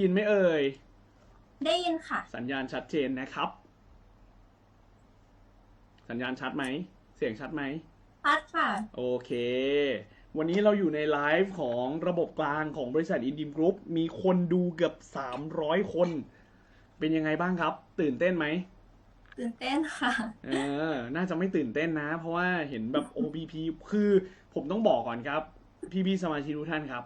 ยินไหมเอ่ย ได้ยินค่ะ สัญญาณชัดเจนนะครับ สัญญาณชัดไหม เสียงชัดไหมพัดค่ะ โอเค วันนี้เราอยู่ในไลฟ์ของระบบกลางของบริษัทอินดิมกรุ๊ปมีคนดูเกือบ 300 คน เป็นยังไงบ้างครับ ตื่นเต้นไหม ตื่นเต้นค่ะ เออ น่าจะไม่ตื่นเต้นนะ เพราะว่าเห็นแบบ OPP คือผมต้องบอกก่อนครับ พี่ๆสมาชิกทุกท่านครับ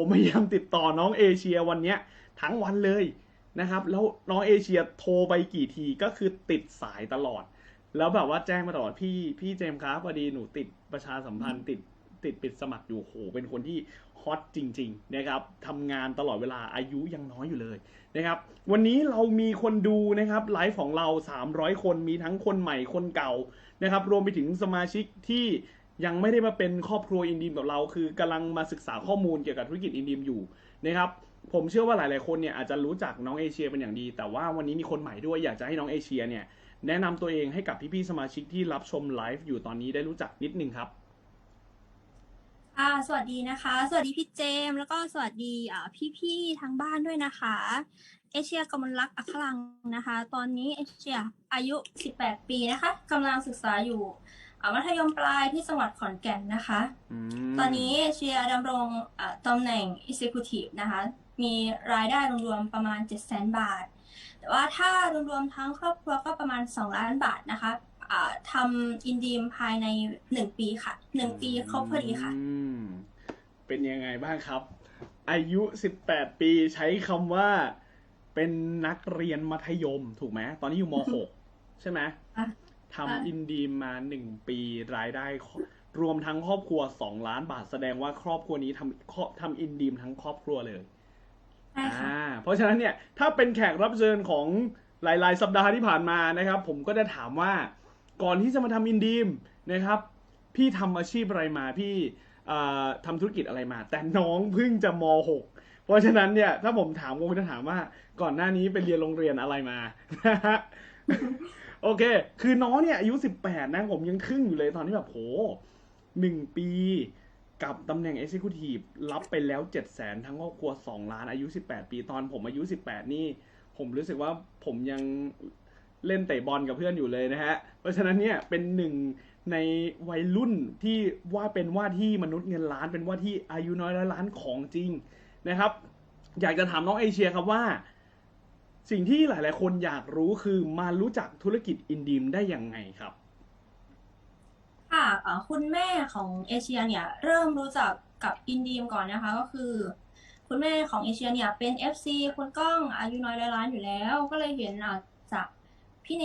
ผมพยายามติดต่อน้องเอเชียวันเนี้ยทั้งวันเลยนะครับ แล้วน้องเอเชียโทรไปกี่ทีก็คือติดสายตลอด แล้วแบบว่าแจ้งมาตลอดพี่พี่เจมส์ครับพอดีหนูติดประชาสัมพันธ์ติดติดปิดสมัครอยู่โหเป็นคนที่ฮอตจริงๆนะครับทำงานตลอดเวลาอายุยังน้อยอยู่เลยนะครับ วันนี้เรามีคนดูนะครับไลฟ์ของเรา 300 คนมีทั้งคนใหม่คนเก่านะครับ รวมไปถึงสมาชิกที่ ยังไม่ได้มาเป็นครอบครัวอินดีมกับเรา คือกำลังมาศึกษาข้อมูลเกี่ยวกับธุรกิจอินดีมอยู่นะครับผมเชื่อว่าหลาย ๆ คนเนี่ยอาจจะรู้จักน้องเอเชียเป็นอย่างดี แต่ว่าวันนี้มีคนใหม่ด้วยอยากจะให้น้องเอเชียเนี่ยแนะนำตัวเองให้กับพี่ ๆ สมาชิกที่รับชมไลฟ์อยู่ตอนนี้ได้รู้จักนิดนึงครับอ่าสวัสดีนะคะ สวัสดีพี่เจม แล้วก็สวัสดีพี่ๆทางบ้านด้วยนะคะ เอเชียกำมลลักอัคลังนะคะ ตอนนี้เอเชียอายุ 18 ปีนะคะกำลังศึกษาอยู่ มัธยมปลายที่จังหวัดขอนแก่นนะคะ ตอนนี้เอเชียดำรงอ่าตำแหน่ง Executive นะคะ มีรายได้รวมๆประมาณ700,000บาท แต่ว่าถ้ารวมๆทั้งครอบครัวก็ประมาณ 2 ล้านบาทนะคะอ่าทำอินดีมภายใน 1 ปีค่ะ 1 ปีครบพอดีค่ะอืมเป็นยังไงบ้างครับ อายุ 18 ปีใช้คำว่าเป็นนักเรียนมัธยมถูกไหม ตอนนี้อยู่ม .6 ใช่ไหมอะ ทำอินดีมมา1ปีรายได้ครอบรวมทั้งครอบครัว2ล้านบาท แสดงว่าครอบครัวนี้ทำครอบทำอินดีมทั้งครอบครัวเลยใช่ค่ะอ่าเพราะฉะนั้นเนี่ยถ้าเป็นแขกรับเชิญของหลาย ๆ สัปดาห์ที่ผ่านมานะครับ ผมก็จะถามว่าก่อนที่จะมาทำอินดีมนะครับ พี่ทำอาชีพอะไรมาพี่อ่าทำธุรกิจอะไรมา แต่น้องเพิ่งจะม .6 เพราะฉะนั้นเนี่ยถ้าผมถามผมจะถามว่าก่อนหน้านี้ไปเรียนโรงเรียนอะไรมานะฮะ โอเค คือน้องเนี่ยอายุ 18 นะผมยังทึ่งอยู่เลยตอนที่แบบโหหนึ่งปีกับตำแหน่ง Executive รับไปแล้ว 7 0 0 0 0ทั้งครอบครัว 2 ล้านอายุ 18 ปีตอนผมอายุ 18 นี่ ผมรู้สึกว่าผมยังเล่นเตะบอลกับเพื่อนอยู่เลยนะฮะ เพราะฉะนั้นเนี่ยเป็นหนึ่งในวัยรุ่นที่ว่าเป็นว่าที่มนุษย์เงินล้านเป็นว่าที่อายุน้อยร้อยล้านของจริงนะครับ อยากจะถามน้องเอเชียครับว่า สิ่งที่หลาย ๆ คนอยากรู้คือมารู้จักธุรกิจอินดีมได้ยังไงครับ ค่ะเอ่อคุณแม่ของเอเชียเนี่ยเริ่มรู้จักกับอินดีมก่อนนะคะก็คือ คุณแม่ของเอเชียเนี่ยเป็น FC คุณก้องอายุน้อยร้อยล้านอยู่แล้ว ก็เลยเห็นอะจากพี่เน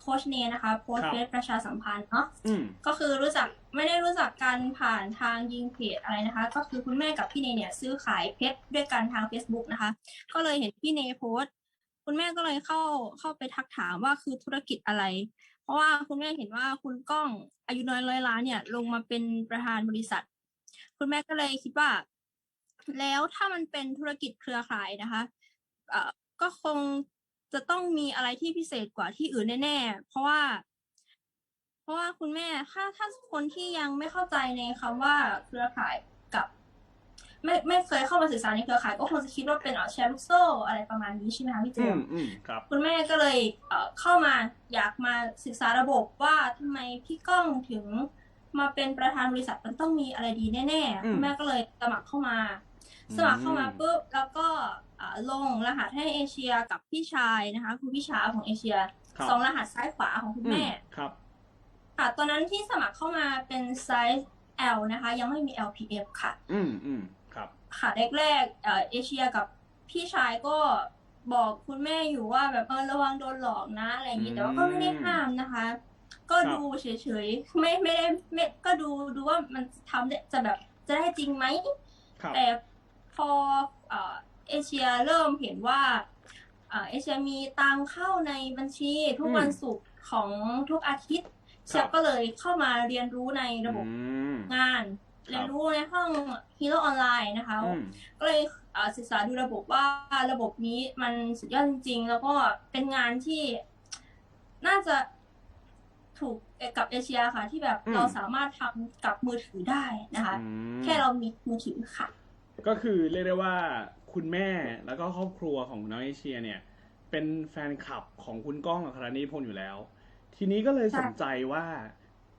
โคชเนนะคะโพสครับต์เฟซประชาสัมพันธ์เนาะอืมก็คือรู้จักไม่ได้รู้จักกันผ่านทางยิงเพจอะไรนะคะ ก็คือคุณแม่กับพี่เนเนี่ยซื้อขายเพชรด้วยกันทาง Facebook นะคะ ก็เลยเห็นพี่เนโพสต์ คุณแม่ก็เลยเข้าเข้าไปทักถามว่าคือธุรกิจอะไร เพราะว่าคุณแม่เห็นว่าคุณก้องอายุน้อยร้อยล้านเนี่ยลงมาเป็นประธานบริษัท คุณแม่ก็เลยคิดว่า แล้วถ้ามันเป็นธุรกิจเครือข่ายนะคะเอ่อก็คงจะต้องมีอะไรที่พิเศษกว่าที่อื่นแน่ ๆ เพราะว่า เพราะว่าคุณแม่ถ้าถ้าคนที่ยังไม่เข้าใจในคำว่าเครือข่าย ไม่ไม่เคยเข้ามาศึกษาในเครือข่ายก็คงจะคิดว่าเป็นเอ่อแชร์ลูกโซ่อะไรประมาณนี้ใช่ไหมคะพี่เจอืมมส์อืมครับคุณแม่ก็เลยเอ่อเข้ามาอยากมาศึกษาระบบว่าทำไมพี่ก้องถึงมาเป็นประธานบริษัทมันต้องมีอะไรดีแน่อืมๆคุณแม่ก็เลยสมัครเข้ามาอืมสมัครเข้ามาปุ๊บแล้วก็อ่าลงรหัสให้เอเชียกับพี่ชายนะคะคือพี่ชายของเอเชียครับสองรหัสซ้ายขวาของคุณแม่อืครับค่ะตอนนั้นที่สมัครเข้ามาเป็นไซส์ L นะคะ ยังไม่มี LPF ค่ะ อืมอืม ครับค่ะแรกๆเอ่อเอเชียกับพี่ชายก็บอกคุณแม่อยู่ว่าแบบเออระวังโดนหลอกนะอะไรอย่างนี้อืมแต่ว่าก็ไม่ได้ห้ามนะคะ ก็ครับดูเฉยๆไม่ไม่ได้ไม่ก็ดูดูว่ามันทำได้จะแบบจะได้จริงไหมครับแต่พอเอ่อเอเชียเริ่มเห็นว่าเอ่อเอเชียมีตังเข้าในบัญชีทุกอืมวันศุกร์ของทุกอาทิตย์เชียก็เลยเข้ามาเรียนรู้ในระบบอืมงาน เรียนรู้ในห้อง Hero ออนไลน์นะคะ อืม ก็เลยเอ่อศึกษาดูระบบว่าระบบนี้มันสุดยอดจริง ๆ แล้วก็เป็นงานที่น่าจะถูกกับเอเชียค่ะ ที่แบบอืม เราสามารถทำกับมือถือได้นะคะ อืม แค่เรามีมือถือค่ะ ก็คือเรียกได้ว่าคุณคุณแม่แล้วก็ครอบครัวของน้องเอเชียเนี่ย เป็นแฟนคลับของคุณก้องอัครณีพลอยู่แล้ว ทีนี้ก็เลยสนใจว่า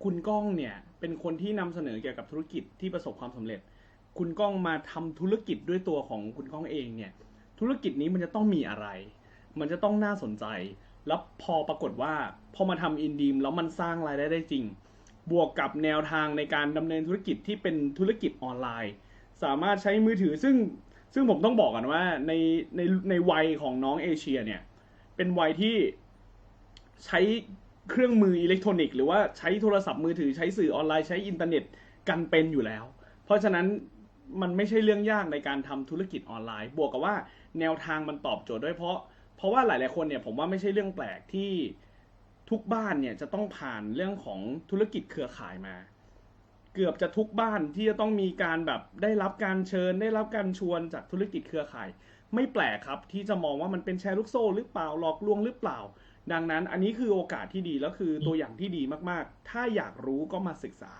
คุณก้องเนี่ยเป็นคนที่นำเสนอเกี่ยวกับธุรกิจที่ประสบความสำเร็จ คุณก้องมาทำธุรกิจด้วยตัวของคุณก้องเองเนี่ยธุรกิจนี้มันจะต้องมีอะไร มันจะต้องน่าสนใจ แล้วพอปรากฏว่าพอมาทำอินดีมแล้วมันสร้างรายได้ได้จริง บวกกับแนวทางในการดำเนินธุรกิจที่เป็นธุรกิจออนไลน์ สามารถใช้มือถือซึ่งซึ่งผมต้องบอกกันว่าในในในวัยของน้องเอเชียเนี่ยเป็นวัยที่ใช้ เครื่องมืออิเล็กทรอนิกส์หรือว่าใช้โทรศัพท์มือถือใช้สื่อออนไลน์ใช้อินเทอร์เน็ตกันเป็นอยู่แล้ว เพราะฉะนั้นมันไม่ใช่เรื่องยากในการทำธุรกิจออนไลน์ บวกกับว่าแนวทางมันตอบโจทย์ด้วยเพราะ เพราะว่าหลาย ๆ คนเนี่ยผมว่าไม่ใช่เรื่องแปลกที่ทุกบ้านเนี่ยจะต้องผ่านเรื่องของธุรกิจเครือข่ายมา เกือบจะทุกบ้านที่จะต้องมีการแบบได้รับการเชิญ ได้รับการชวนจากธุรกิจเครือข่าย ไม่แปลกครับที่จะมองว่ามันเป็นแชร์ลูกโซ่หรือเปล่าหลอกลวงหรือเปล่า ดังนั้นอันนี้คือโอกาสที่ดีแล้วคือตัวอย่างที่ดีมากๆ ถ้าอยากรู้ก็มาศึกษา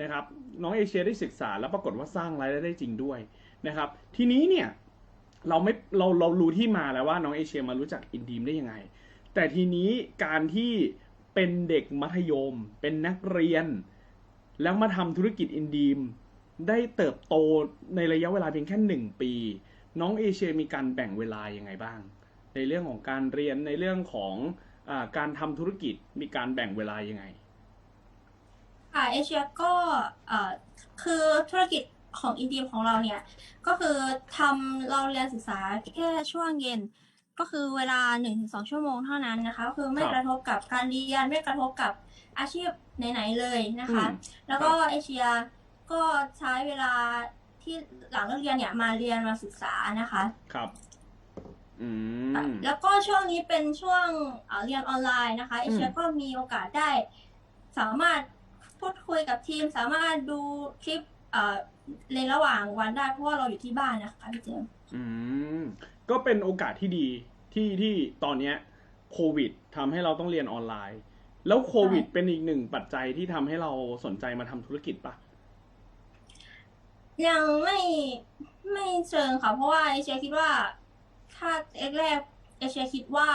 นะครับน้องเอเชียได้ศึกษาแล้วปรากฏว่าสร้างรายได้ได้จริงด้วยนะครับ ทีนี้เนี่ยเราไม่เราเรารู้ที่มาแล้วว่าน้องเอเชียมารู้จักอินดีมได้ยังไง แต่ทีนี้การที่เป็นเด็กมัธยม เป็นนักเรียน แล้วมาทำธุรกิจอินดีม ได้เติบโตในระยะเวลาเพียงแค่หนึ่งปี น้องเอเชียมีการแบ่งเวลายังไงบ้าง ในเรื่องของการเรียนในเรื่องของอา การทำธุรกิจมีการแบ่งเวลายังไง ค่ะเอเชียก็เอ่อคือธุรกิจของอินดีมของเราเนี่ย ก็คือทำเราเรียนศึกษาแค่ช่วงเย็น ก็คือเวลา1นถึงสชั่วโมงเท่านั้นนะคะก็คือไม่ครับกระทบกับการเรียนไม่กระทบกับอาชีพไหนๆเลยนะคะอืมแล้วก็เอเชียก็ใช้เวลาที่หลังเลิกเรียนเนี่ยมาเรียนมาศึกษานะคะ ครับ อืมแล้วก็ช่วงนี้เป็นช่วงเอ่อเรียนออนไลน์นะคะเอเชียก็มีโอกาสได้ สามารถพูดคุยกับทีม สามารถดูคลิปเอ่อในระหว่างวันได้เพราะว่าเราอยู่ที่บ้านนะคะพี่เจมส์ อืม ก็เป็นโอกาสที่ดีที่ที่ตอนเนี้ยโควิดทำให้เราต้องเรียนออนไลน์ แล้วโควิดเป็นอีกหนึ่งปัจจัยที่ทำให้เราสนใจมาทำธุรกิจปะยังไม่ไม่เชิงค่ะ เพราะว่าเอเชียคิดว่า ถ้าแรกๆเอเชียคิดว่า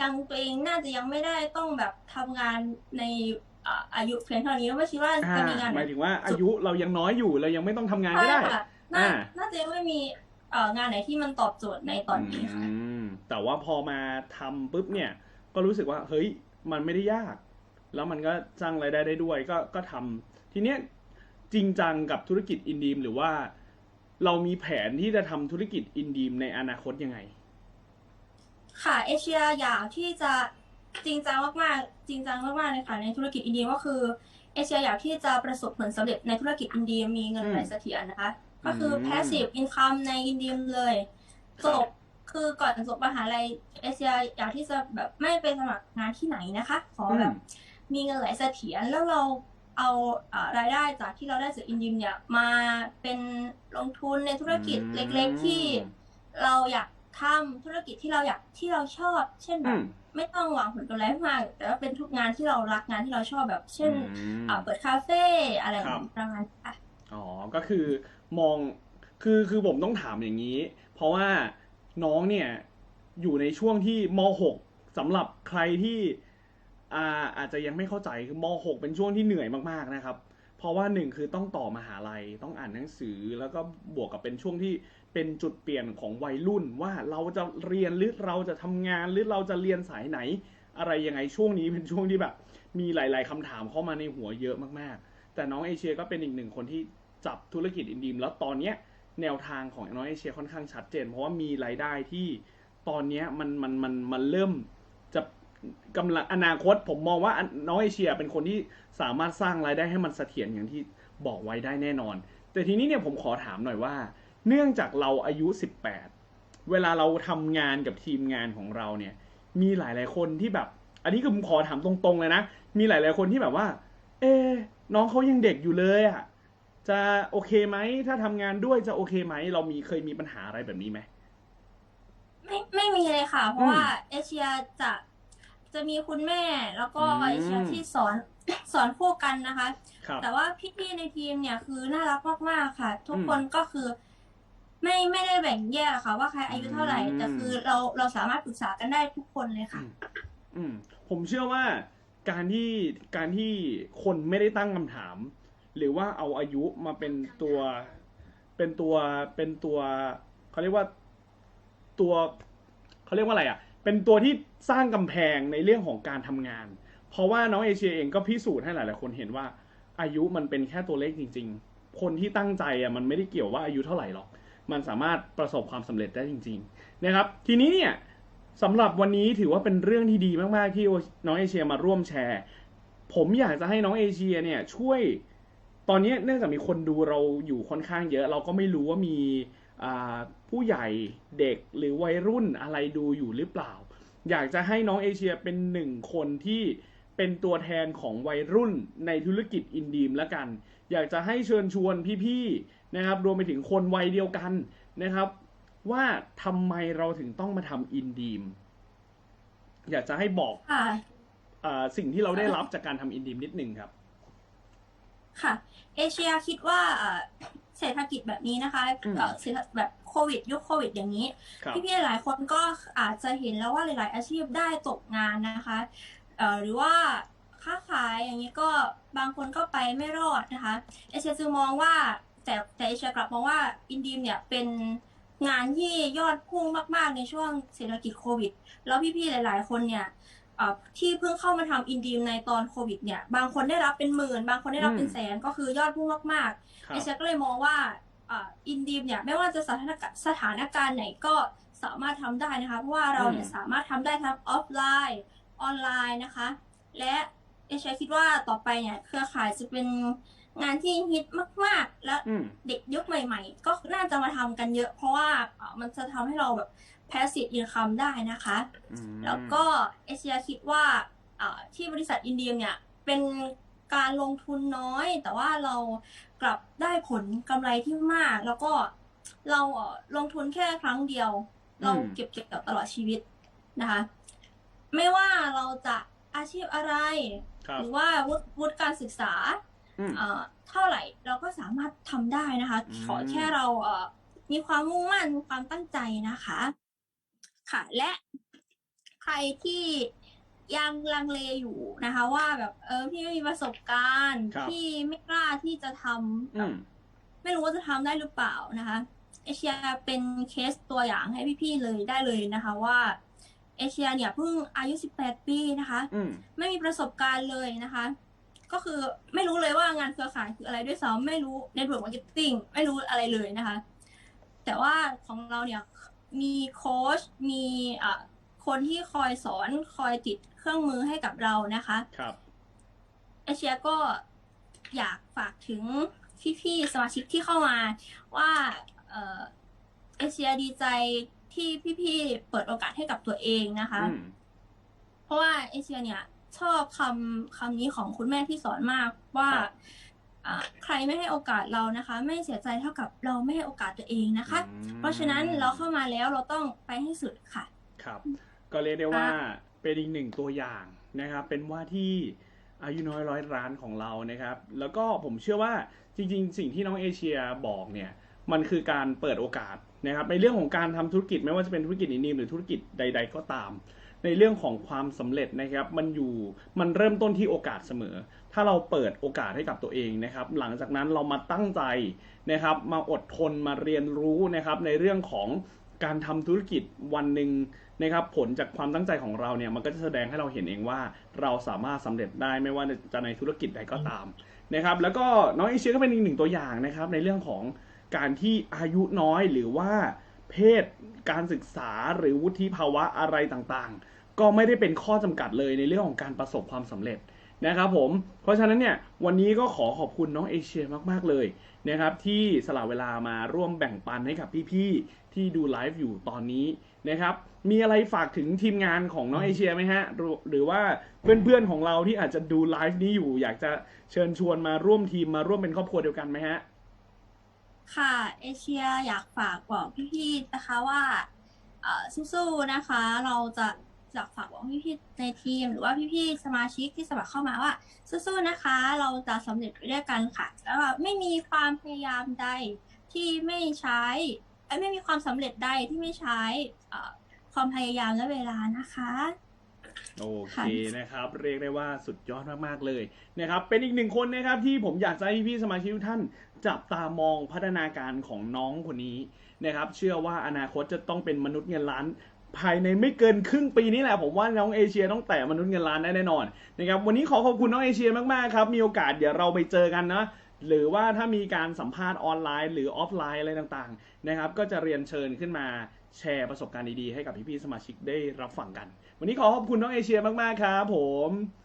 ยังตัวเองน่าจะยังไม่ได้ต้องแบบทำงานในอ่าอายุเพียงเท่านี้แล้วไม่คิดว่าอ่าจะมีงาน หมายถึงว่าอายุเรายังน้อยอยู่เรายังไม่ต้องทำงานก็ใช่ได้ค่ะน่าอ่า น่าจะยังไม่มีเอ่องานไหนที่มันตอบโจทย์ในตอนนี้ค่ะ อืมแต่ว่าพอมาทำปุ๊บเนี่ย ก็รู้สึกว่าเฮ้ยมันไม่ได้ยาก แล้วมันก็สร้างรายได้ได้ด้วยก็ก็ทำทีเนี้ยจริงจังกับธุรกิจอินดีมหรือว่า เรามีแผนที่จะทำธุรกิจอินดีมในอนาคตยังไง ค่ะเอเชียอยากที่จะจริงจังมากๆจริงจังมากๆเลยค่ะในธุรกิจอินเดียก็คือเอเชียอยากที่จะประสบผลสำเร็จในธุรกิจอินเดียมีเงินอืมไหลเสถียรนะคะ ก็คืออม passive income ในอินเดียเลยครัจบบคือก่อนจบมหาลัยเอเชียอยากที่จะแบบไม่ไปสมัครงานที่ไหนนะคะ ขอแบบมีเงินไหลเสถียรแล้วเรา เอาเอ่อรายได้จากที่เราได้จากอินดิมเนี่ยมาเป็นลงทุนในธุรกิจอืมเล็ก ๆ ที่เราอยากทำธุรกิจที่เราอยากที่เราชอบ เช่นแบอืบมไม่ต้องหวังผลกำไรมาก แต่ว่าเป็นทุกงานที่เรารักงานที่เราชอบแบบ เช่นอืมอ่าเปิดคาเฟ่อะไรครับประมาณนี้ค่ะอ๋อก็คือมองคือคือผมต้องถามอย่างนี้ เพราะว่าน้องเนี่ยอยู่ในช่วงที่ม .6 สำหรับใครที่ อาอาจจะยังไม่เข้าใจคือม .6 เป็นช่วงที่เหนื่อยมากๆนะครับ เพราะว่าหนึ่งคือต้องต่อมหาลัยต้องอ่านหนังสือแล้วก็บวกกับเป็นช่วงที่เป็นจุดเปลี่ยนของวัยรุ่นว่าเราจะเรียนหรือเราจะทำงานหรือเราจะเรียนสายไหน อะไรยังไงช่วงนี้เป็นช่วงที่แบบ มีหลาย ๆคำถามเข้ามาในหัวเยอะมากๆ แต่น้องเอเชียก็เป็นอีกหนึ่งคนที่จับธุรกิจอินดีมแล้วตอนเนี้ยแนวทางของน้องเอเชียค่อนข้างชัดเจน เพราะว่ามีรายได้ที่ตอนเนี้ยมันมันมันมันเริ่ม กำลังอนาคตผมมองว่าน้องเอเชียเป็นคนที่สามารถสร้างรายได้ให้มันเสถียรอย่างที่บอกไว้ได้แน่นอน แต่ทีนี้เนี่ยผมขอถามหน่อยว่า เนื่องจากเราอายุ 18 เวลาเราทำงานกับทีมงานของเราเนี่ย มีหลาย ๆ คนที่แบบ อันนี้คือผมขอถามตรงๆเลยนะ มีหลาย ๆ คนที่แบบว่า เอ๊น้องเขายังเด็กอยู่เลยอะ่ะจะโอเคไหมถ้าทำงานด้วยจะโอเคไหมเรามีเคยมีปัญหาอะไรแบบนี้ไหมไม่ไม่มีเลยค่ะ เพราะว่าเอเชียจะ จะมีคุณแม่แล้วก็อืมเอเชียที่สอนสอนคู่กันนะคะ ครับแต่ว่าพี่ๆในทีมเนี่ยคือน่ารักมากๆค่ะ ทุกอืมคนก็คือ ไม่ไม่ได้แบ่งแยกอะค่ะ ว่าใครอายุเท่าไหร่อืมแต่คือเราเราสามารถปรึกษากันได้ทุกคนเลยค่ะ อืมผมเชื่อว่าการที่การที่คนไม่ได้ตั้งคำถาม หรือว่าเอาอายุมาเป็นตัว เป็นตัวเป็นตัวเขาเรียกว่าตัวเขาเรียกว่าอะไรอะ เป็นตัวที่สร้างกำแพงในเรื่องของการทำงาน เพราะว่าน้องเอเชียเองก็พิสูจน์ให้หลาย ๆ คนเห็นว่าอายุมันเป็นแค่ตัวเลขจริง ๆ คนที่ตั้งใจอะมันไม่ได้เกี่ยวว่าอายุเท่าไหร่หรอก มันสามารถประสบความสำเร็จได้จริง ๆ นะครับ ทีนี้เนี่ยสำหรับวันนี้ถือว่าเป็นเรื่องที่ดีมาก ๆ ที่น้องเอเชียมาร่วมแชร์ ผมอยากจะให้น้องเอเชียเนี่ยช่วย ตอนนี้เนื่องจากมีคนดูเราอยู่ค่อนข้างเยอะ เราก็ไม่รู้ว่ามี ผู้ใหญ่เด็กหรือวัยรุ่นอะไรดูอยู่หรือเปล่า อยากจะให้น้องเอเชียเป็นหนึ่งคนที่เป็นตัวแทนของวัยรุ่นในธุรกิจอินดีมแล้วกัน อยากจะให้เชิญชวนพี่ๆนะครับรวมไปถึงคนวัยเดียวกันนะครับ ว่าทำไมเราถึงต้องมาทำอินดีม อยากจะให้บอกค่ะอาสิ่งที่เราได้รับจากการทำอินดีมนิดนึงครับ ค่ะ เอเชียคิดว่า เอ่อเศรษฐกิจแบบนี้นะคะอืมเอ่อเศรษฐแบบโควิดยุคโควิดอย่างนี้ครับพี่ๆหลายคนก็อาจจะเห็นแล้วว่าหลาย ๆ อาชีพได้ตกงานนะคะเอ่อหรือว่าค้าขายอย่างนี้ก็บางคนก็ไปไม่รอดนะคะเอเชียจึงมองว่าแต่แต่เอเชียกลับมองว่าอินดีมเนี่ยเป็นงานที่ยอดพุ่งมาก ๆ ในช่วงเศรษฐกิจโควิด แล้วพี่ ๆ หลาย ๆ คนเนี่ยเอ่อ ที่เพิ่งเข้ามาทำอินดีมในตอนโควิดเนี่ยบางคนได้รับเป็นหมื่น บางคนได้รับเป็นแสนก็คือยอดพุ่งมากๆครัเอบเชียก็เลยมองว่าอ่าอินดีมเนี่ยไม่ว่าจะสถานการณ์สถานการณ์ไหนก็สามารถทำได้นะคะเพราะว่าเราเนี่ยอืมสามารถทำได้ทั้งออฟไลน์ออนไลน์นะคะ และเอเชียคิดว่าต่อไปเนี่ยเครือข่ายจะเป็นงานที่ฮิตมาก ๆ และอืมเด็กยุคใหม่ ๆ ก็น่าจะมาทำกันเยอะ เพราะว่าอ่ามันจะทำให้เราแบบ passive income ได้นะคะอืมแล้วก็เอเชียคิดว่าอ่าที่บริษัทอินเดียเนี่ยเป็นการลงทุนน้อย แต่ว่าเรากลับได้ผลกำไรที่มาก แล้วก็เราเอ่อลงทุนแค่ครั้งเดียว เราเก็บเก็บตลอดชีวิตนะคะ ไม่ว่าเราจะอาชีพอะไรครับหรือว่าวุฒิวุฒิการศึกษาอืมเอ่อเท่าไหร่เราก็สามารถทำได้นะคะอืมขอแค่เราเอ่อมีความมุ่งมั่นมีความตั้งใจนะคะ ค่ะ และใครที่ยังลังเลอยู่นะคะ ว่าแบบเออพี่ไม่มีประสบการณ์ครับ พี่ไม่กล้าที่จะทำอืมไม่รู้ว่าจะทำได้หรือเปล่านะคะเอเชียเป็นเคสตัวอย่างให้พี่ๆเลยได้เลยนะคะว่าเอเชียเนี่ยเพิ่งอายุ 18 ปีนะคะ อืม ไม่มีประสบการณ์เลยนะคะ ก็คือไม่รู้เลยว่างานเครือข่ายคืออะไรด้วยซ้ำไม่รู้ Network Marketing ไม่รู้อะไรเลยนะคะ แต่ว่าของเราเนี่ย มีโค้ชมีอะคนที่คอยสอนคอยติดเครื่องมือให้กับเรานะคะครับเอเชียก็อยากฝากถึงพี่ๆสมาชิกที่เข้ามา ว่าเอ่อเอเชียดีใจที่พี่ๆเปิดโอกาสให้กับตัวเองนะคะอืมเพราะว่าเอเชียเนี่ยชอบคำคำนี้ของคุณแม่ที่สอนมากว่าครับอ่า ใครไม่ให้โอกาสเรานะคะ ไม่เสียใจเท่ากับเราไม่ให้โอกาสตัวเองนะคะอืมเพราะฉะนั้นเราเข้ามาแล้วเราต้องไปให้สุดค่ะ ครับ ก็เรียกได้ว่าเป็นอีกหนึ่งตัวอย่างนะครับ เป็นว่าที่อายุน้อยร้อยร้านของเรานะครับ แล้วก็ผมเชื่อว่าจริง ๆ สิ่งที่น้องเอเชียบอกเนี่ยมันคือการเปิดโอกาสนะครับในเรื่องของการทำธุรกิจไม่ว่าจะเป็นธุรกิจอินดีมหรือธุรกิจใด ๆ ก็ตาม ในเรื่องของความสำเร็จนะครับ มันอยู่มันเริ่มต้นที่โอกาสเสมอ ถ้าเราเปิดโอกาสให้กับตัวเองนะครับ หลังจากนั้นเรามาตั้งใจนะครับ มาอดทนมาเรียนรู้นะครับ ในเรื่องของการทำธุรกิจวันหนึ่งนะครับ ผลจากความตั้งใจของเราเนี่ยมันก็จะแสดงให้เราเห็นเองว่าเราสามารถสำเร็จได้ไม่ว่าจะในธุรกิจใดก็ตามนะครับ แล้วก็น้องเอเชียก็เป็นอีกหนึ่งตัวอย่างนะครับ ในเรื่องของการที่อายุน้อยหรือว่า เพศการศึกษาหรือวุฒิภาวะอะไรต่างๆ ก็ไม่ได้เป็นข้อจำกัดเลยในเรื่องของการประสบความสำเร็จนะครับผม เพราะฉะนั้นเนี่ยวันนี้ก็ขอขอบคุณน้องเอเชียมากๆเลยนะครับที่สละเวลามาร่วมแบ่งปันให้กับพี่ๆที่ดูไลฟ์อยู่ตอนนี้นะครับ มีอะไรฝากถึงทีมงานของน้องเอเชียไหมฮะ หรือหรือว่าเพื่อนๆของเราที่อาจจะดูไลฟ์นี้อยู่ อยากจะเชิญชวนมาร่วมทีมมาร่วมเป็นครอบครัวเดียวกันไหมฮะ ค่ะ เอเชียอยากฝากบอกพี่ๆนะคะว่าสู้ๆนะคะ เราจะอยากฝากบอกพี่ๆในทีม หรือว่าพี่ๆสมาชิกที่สมัครเข้ามาว่าสู้ๆนะคะ เราจะสำเร็จไปด้วยกันค่ะ แล้วไม่มีความพยายามใดที่ไม่ใช้ไม่มีความสำเร็จใดที่ไม่ใช้ความพยายามและเวลานะคะ โอเคนะครับ เรียกได้ว่าสุดยอดมากๆเลยนะครับ เป็นอีกหนึ่งคนนะครับที่ผมอยากจะให้พี่ๆสมาชิกทุกท่านจับตามองพัฒนาการของน้องคนนี้นะครับ เชื่อว่าอนาคตจะต้องเป็นมนุษย์เงินล้านภายในไม่เกินครึ่งปีนี้แหละผมว่าน้องเอเชียต้องแตะมนุษย์เงินล้านได้แน่นอนนะครับวันนี้ขอขอบคุณน้องเอเชียมากๆครับมีโอกาสเดี๋ยวเราไปเจอกันนะหรือว่าถ้ามีการสัมภาษณ์ออนไลน์ หรือออฟไลน์อะไรต่างๆนะครับ ก็จะเรียนเชิญขึ้นมา แชร์ประสบการณ์ดีๆ ให้กับพี่ๆสมาชิกได้รับฟังกัน วันนี้ขอขอบคุณน้องเอเชียมากๆครับผม